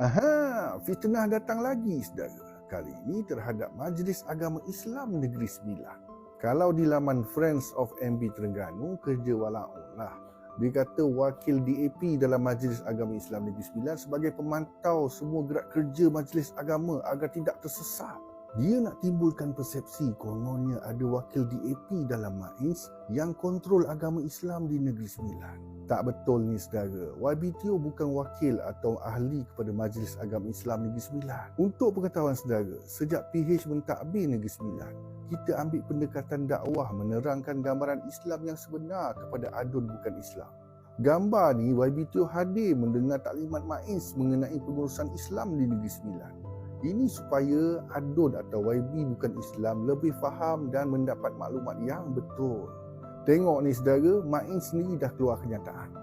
Aha, fitnah datang lagi saudara. Kali ini terhadap Majlis Agama Islam Negeri Sembilan. Kalau di laman Friends of MB Terengganu, kerja walaun lah. Dia kata wakil DAP dalam Majlis Agama Islam Negeri Sembilan sebagai pemantau semua gerak kerja Majlis Agama agar tidak tersesat. Dia nak timbulkan persepsi kononnya ada wakil DAP dalam MAIS yang kontrol agama Islam di Negeri Sembilan. Tak betul ni saudara. YBTO bukan wakil atau ahli kepada Majlis Agama Islam Negeri Sembilan. Untuk pengetahuan saudara, sejak PH mentadbir Negeri Sembilan, kita ambil pendekatan dakwah menerangkan gambaran Islam yang sebenar kepada adun bukan Islam. Gambar ni YBTO hadir mendengar taklimat MAIS mengenai pengurusan Islam di Negeri Sembilan. Ini supaya adun atau YB bukan Islam lebih faham dan mendapat maklumat yang betul. Tengok ni saudara, Ma'in sendiri dah keluar kenyataan.